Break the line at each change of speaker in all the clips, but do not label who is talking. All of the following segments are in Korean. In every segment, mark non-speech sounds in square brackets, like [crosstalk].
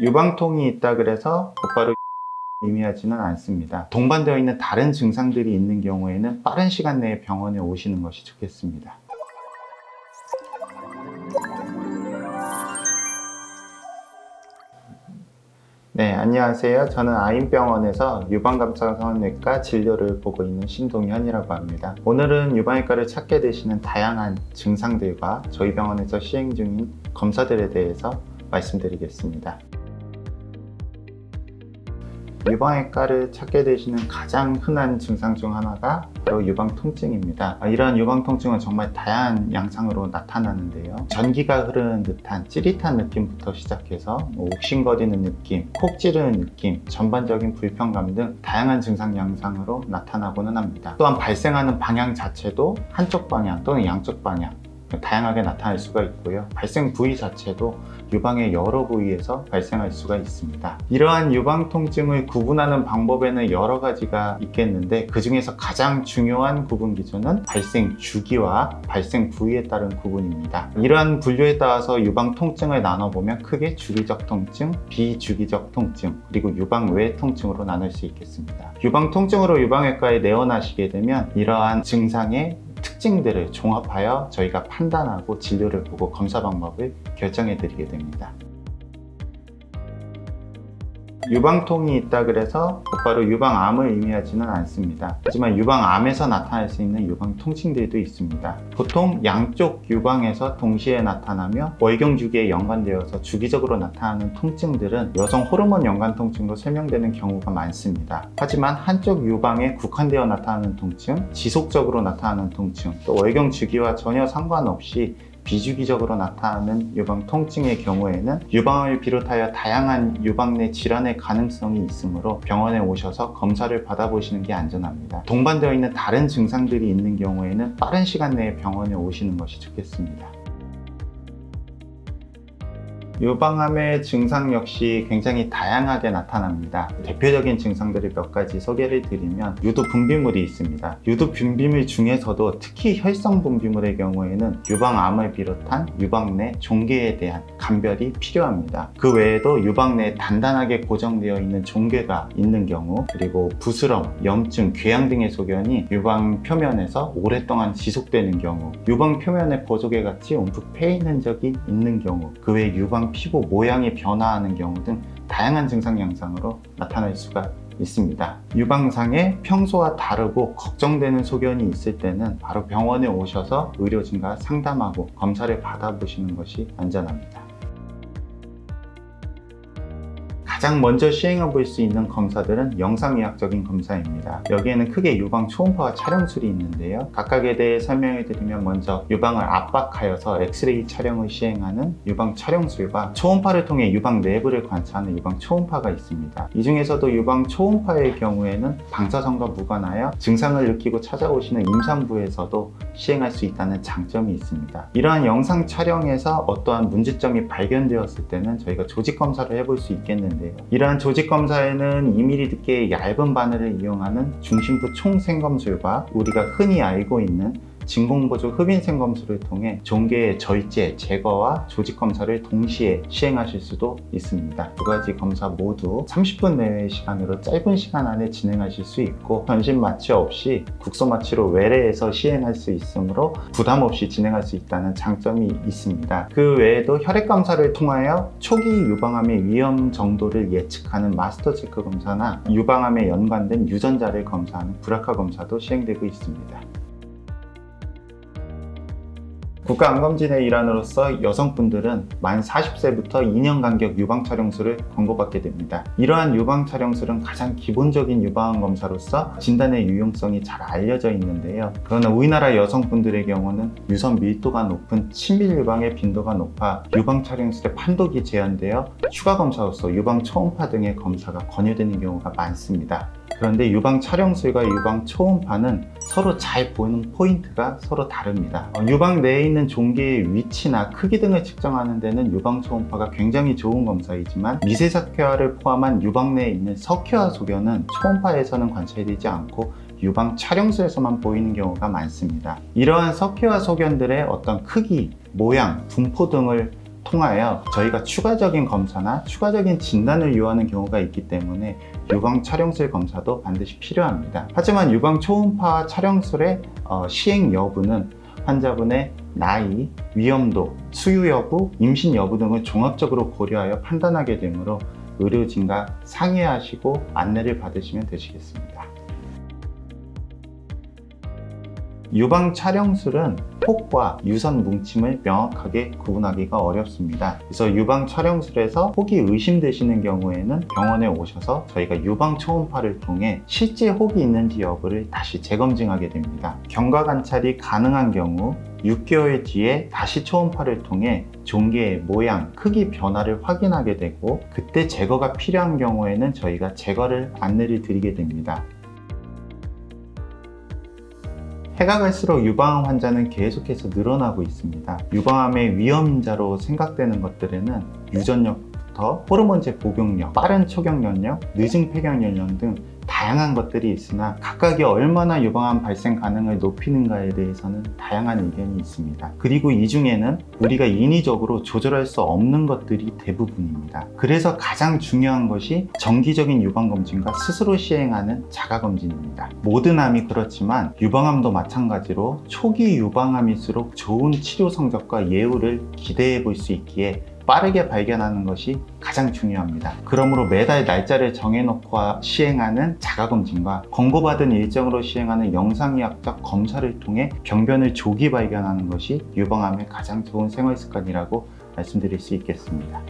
유방통이 있다 그래서 곧바로 [laughs] 의미하지는 않습니다. 동반되어 있는 다른 증상들이 있는 경우에는 빠른 시간 내에 병원에 오시는 것이 좋겠습니다. 네, 안녕하세요. 저는 아인병원에서 유방감사성형외과 진료를 보고 있는 신동현이라고 합니다. 오늘은 유방외과를 찾게 되시는 다양한 증상들과 저희 병원에서 시행 중인 검사들에 대해서 말씀드리겠습니다. 유방외과를 찾게 되시는 가장 흔한 증상 중 하나가 바로 유방 통증입니다. 아, 이러한 유방 통증은 정말 다양한 양상으로 나타나는데요. 전기가 흐르는 듯한 찌릿한 느낌부터 시작해서 뭐 욱신거리는 느낌, 콕 찌르는 느낌, 전반적인 불편감 등 다양한 증상 양상으로 나타나고는 합니다. 또한 발생하는 방향 자체도 한쪽 방향 또는 양쪽 방향 다양하게 나타날 수가 있고요. 발생 부위 자체도 유방의 여러 부위에서 발생할 수가 있습니다. 이러한 유방 통증을 구분하는 방법에는 여러 가지가 있겠는데 그 중에서 가장 중요한 구분 기준은 발생 주기와 발생 부위에 따른 구분입니다. 이러한 분류에 따라서 유방 통증을 나눠보면 크게 주기적 통증, 비주기적 통증, 그리고 유방 외 통증으로 나눌 수 있겠습니다. 유방 통증으로 유방외과에 내원하시게 되면 이러한 증상의 특징들을 종합하여 저희가 판단하고 진료를 보고 검사 방법을 결정해 드리게 됩니다. 유방통이 있다 그래서 곧바로 유방암을 의미하지는 않습니다. 하지만 유방암에서 나타날 수 있는 유방 통증들도 있습니다. 보통 양쪽 유방에서 동시에 나타나며 월경 주기에 연관되어서 주기적으로 나타나는 통증들은 여성 호르몬 연관 통증으로 설명되는 경우가 많습니다. 하지만 한쪽 유방에 국한되어 나타나는 통증, 지속적으로 나타나는 통증, 또 월경 주기와 전혀 상관없이 비주기적으로 나타나는 유방 통증의 경우에는 유방을 비롯하여 다양한 유방 내 질환의 가능성이 있으므로 병원에 오셔서 검사를 받아보시는 게 안전합니다. 동반되어 있는 다른 증상들이 있는 경우에는 빠른 시간 내에 병원에 오시는 것이 좋겠습니다. 유방암의 증상 역시 굉장히 다양하게 나타납니다. 대표적인 증상들을 몇 가지 소개를 드리면 유두 분비물이 있습니다. 유두 분비물 중에서도 특히 혈성 분비물의 경우에는 유방암을 비롯한 유방 내 종괴에 대한 감별이 필요합니다. 그 외에도 유방 내에 단단하게 고정되어 있는 종괴가 있는 경우 그리고 부스럼, 염증, 궤양 등의 소견이 유방 표면에서 오랫동안 지속되는 경우 유방 표면에 보조개 같이 움푹 패인 흔적이 있는 경우 그 외 유방 피부 모양이 변화하는 경우 등 다양한 증상 양상으로 나타날 수가 있습니다. 유방상에 평소와 다르고 걱정되는 소견이 있을 때는 바로 병원에 오셔서 의료진과 상담하고 검사를 받아보시는 것이 안전합니다. 가장 먼저 시행해 볼 수 있는 검사들은 영상의학적인 검사입니다. 여기에는 크게 유방 초음파와 촬영술이 있는데요. 각각에 대해 설명해 드리면 먼저 유방을 압박하여서 엑스레이 촬영을 시행하는 유방 촬영술과 초음파를 통해 유방 내부를 관찰하는 유방 초음파가 있습니다. 이 중에서도 유방 초음파의 경우에는 방사선과 무관하여 증상을 느끼고 찾아오시는 임산부에서도 시행할 수 있다는 장점이 있습니다. 이러한 영상 촬영에서 어떠한 문제점이 발견되었을 때는 저희가 조직 검사를 해볼 수 있겠는데요. 이러한 조직 검사에는 2mm 두께의 얇은 바늘을 이용하는 중심부 총생검술과 우리가 흔히 알고 있는 진공보조 흡인생검술을 통해 종괴의 절제, 제거와 조직 검사를 동시에 시행하실 수도 있습니다. 두 가지 검사 모두 30분 내외의 시간으로 짧은 시간 안에 진행하실 수 있고 전신 마취 없이 국소 마취로 외래에서 시행할 수 있으므로 부담 없이 진행할 수 있다는 장점이 있습니다. 그 외에도 혈액 검사를 통하여 초기 유방암의 위험 정도를 예측하는 마스터 체크 검사나 유방암에 연관된 유전자를 검사하는 브라카 검사도 시행되고 있습니다. 국가암검진의 일환으로서 여성분들은 만 40세부터 2년 간격 유방 촬영술을 권고받게 됩니다. 이러한 유방 촬영술은 가장 기본적인 유방암 검사로서 진단의 유용성이 잘 알려져 있는데요. 그러나 우리나라 여성분들의 경우는 유선 밀도가 높은 친밀 유방의 빈도가 높아 유방 촬영술의 판독이 제한되어 추가 검사로서 유방 초음파 등의 검사가 권유되는 경우가 많습니다. 그런데 유방 촬영술과 유방 초음파는 서로 잘 보이는 포인트가 서로 다릅니다. 어, 유방 내에 있는 종괴의 위치나 크기 등을 측정하는 데는 유방 초음파가 굉장히 좋은 검사이지만 미세 석회화를 포함한 유방 내에 있는 석회화 소견은 초음파에서는 관찰되지 않고 유방 촬영술에서만 보이는 경우가 많습니다. 이러한 석회화 소견들의 어떤 크기, 모양, 분포 등을 통하여 저희가 추가적인 검사나 추가적인 진단을 요하는 경우가 있기 때문에 유방 촬영술 검사도 반드시 필요합니다. 하지만 유방 초음파 촬영술의 어, 시행 여부는 환자분의 나이, 위험도, 수유 여부, 임신 여부 등을 종합적으로 고려하여 판단하게 되므로 의료진과 상의하시고 안내를 받으시면 되시겠습니다. 유방 촬영술은 혹과 유선 뭉침을 명확하게 구분하기가 어렵습니다. 그래서 유방 촬영술에서 혹이 의심되시는 경우에는 병원에 오셔서 저희가 유방 초음파를 통해 실제 혹이 있는지 여부를 다시 재검증하게 됩니다. 경과 관찰이 가능한 경우 6개월 뒤에 다시 초음파를 통해 종개의 모양, 크기 변화를 확인하게 되고 그때 제거가 필요한 경우에는 저희가 제거를 안내를 드리게 됩니다. 해가 갈수록 유방암 환자는 계속해서 늘어나고 있습니다. 유방암의 위험인자로 생각되는 것들에는 유전력부터 호르몬제 복용력, 빠른 초경 연령, 늦은 폐경 연령 등 다양한 것들이 있으나 각각이 얼마나 유방암 발생 가능을 높이는가에 대해서는 다양한 의견이 있습니다. 그리고 이 중에는 우리가 인위적으로 조절할 수 없는 것들이 대부분입니다. 그래서 가장 중요한 것이 정기적인 유방검진과 스스로 시행하는 자가검진입니다. 모든 암이 그렇지만 유방암도 마찬가지로 초기 유방암일수록 좋은 치료 성적과 예후를 기대해 볼 수 있기에 빠르게 발견하는 것이 가장 중요합니다. 그러므로 매달 날짜를 정해놓고 시행하는 자가검진과 권고받은 일정으로 시행하는 영상의학적 검사를 통해 병변을 조기 발견하는 것이 유방암의 가장 좋은 생활 습관이라고 말씀드릴 수 있겠습니다.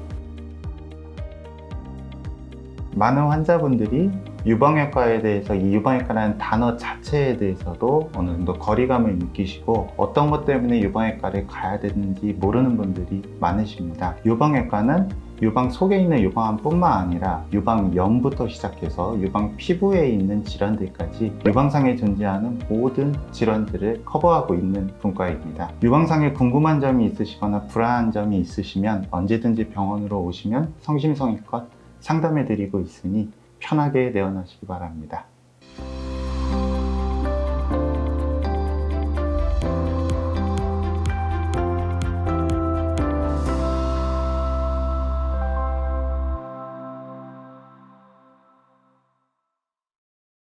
많은 환자분들이 유방외과에 대해서 이 유방외과라는 단어 자체에 대해서도 어느 정도 거리감을 느끼시고 어떤 것 때문에 유방외과를 가야 되는지 모르는 분들이 많으십니다. 유방외과는 유방 속에 있는 유방암뿐만 아니라 유방염부터 시작해서 유방 피부에 있는 질환들까지 유방상에 존재하는 모든 질환들을 커버하고 있는 분과입니다. 유방상에 궁금한 점이 있으시거나 불안한 점이 있으시면 언제든지 병원으로 오시면 성심성의껏 상담해 드리고 있으니 편하게 내원하시기 바랍니다.